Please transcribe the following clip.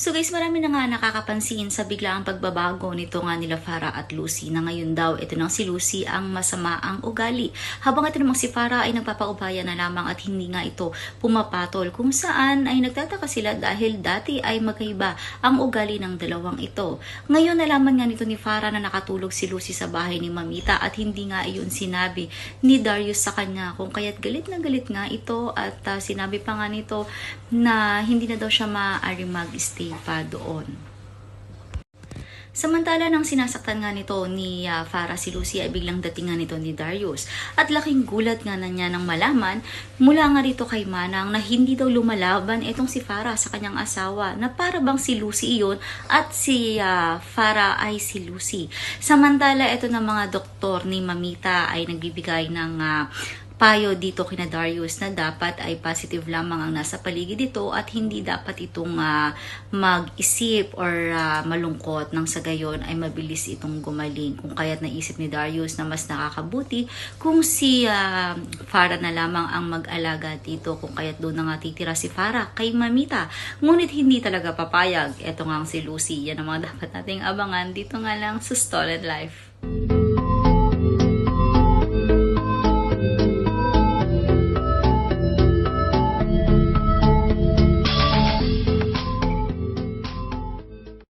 So guys, marami na nga nakakapansin sa biglaang pagbabago nito nga nila Farah at Lucy na ngayon daw ito nang si Lucy ang masama ang ugali. Habang ito namang si Farah ay nagpapaubaya na lamang at hindi nga ito pumapatol kung saan ay nagtataka sila dahil dati ay magkaiba ang ugali ng dalawang ito. Ngayon nalaman nga nito ni Farah na nakatulog si Lucy sa bahay ni Mamita at hindi nga iyon sinabi ni Darius sa kanya kung kaya't galit na galit nga ito at ah, sinabi pa nga nito na hindi na daw siya maaari mag-stay pa doon. Samantala nang sinasaktan nga nito ni ah, Farah si Lucy ay biglang dating nga nito ni Darius. At laking gulat nga na niya nang malaman mula nga rito kay Manang na hindi daw lumalaban itong si Farah sa kanyang asawa na para bang si Lucy iyon at si ah, Farah ay si Lucy. Samantala ito na mga doktor ni Mamita ay nagbibigay ng ah, payo dito kina Darius na dapat ay positive lamang ang nasa paligid dito at hindi dapat itong ah, mag-isip or ah, malungkot nang sa gayon ay mabilis itong gumaling. Kung kaya't naisip ni Darius na mas nakakabuti kung si ah, Farah na lamang ang mag-alaga dito kung kaya't doon na nga titira si Farah kay Mamita. Ngunit hindi talaga papayag. Ito nga ang si Lucy. Yan ang mga dapat nating abangan dito nga lang sa Stolen Life.